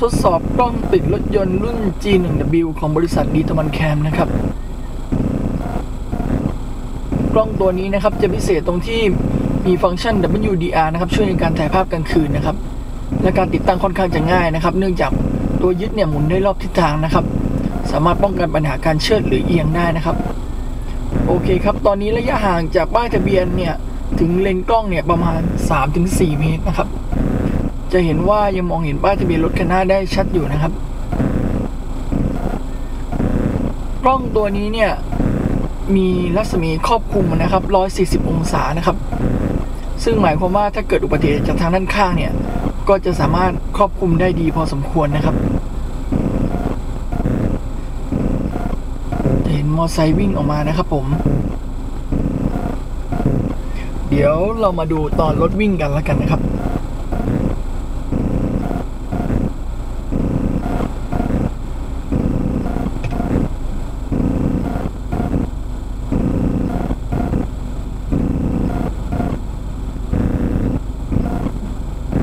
ทดสอบกล้องติดรถยนต์รุ่น G1W ของบริษัทดีตมันแคมนะครับ กล้องตัวนี้นะครับจะพิเศษตรงที่มีฟังก์ชัน WDR นะครับช่วยในการถ่ายภาพกลางคืนนะครับ และการติดตั้งค่อนข้างจะง่ายนะครับ เนื่องจากตัวยึดเนี่ยหมุนได้รอบทิศทางนะครับ สามารถป้องกันปัญหาการเชิดหรือเอียงได้นะครับ โอเคครับ ตอนนี้ระยะห่างจากป้ายทะเบียนเนี่ยถึงเลนกล้องเนี่ยประมาณ 3-4 เมตรนะครับ จะเห็นว่ายังมองเห็นป้ายทะเบียนรถคันหน้าได้ชัดอยู่นะครับ กล้องตัวนี้เนี่ย มีรัศมีครอบคลุมนะครับ 140 องศานะครับ ซึ่งหมายความว่าถ้าเกิดอุบัติเหตุจากทางด้านข้างเนี่ย ก็จะสามารถครอบคลุมได้ดีพอสมควรนะครับจะเห็นมอไซค์วิ่งออกมานะครับผม เดี๋ยวเรามาดูตอนรถวิ่งกันแล้วกันนะครับ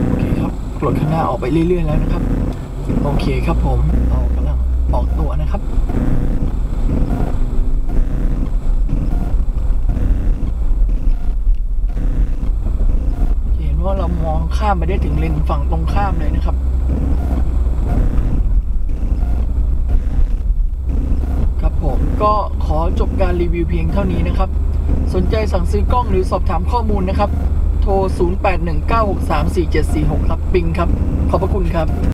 โอเคค รับรถข้างหน้าออกไปเรื่อย ๆ แล้วนะครับ โอเคครับผมเรากำลังออกตัวนะครับเห็นว่าเรามองข้ามไปได้ถึงเลนฝั่งตรงข้ามเลยนะครับครับผมก็ขอจบการรีวิวเพียงเท่านี้นะครับ สนใจสั่งซื้อกล้องหรือสอบถามข้อมูลนะครับ โทร 0819634746 ครับ ปิงครับ ขอบพระคุณครับ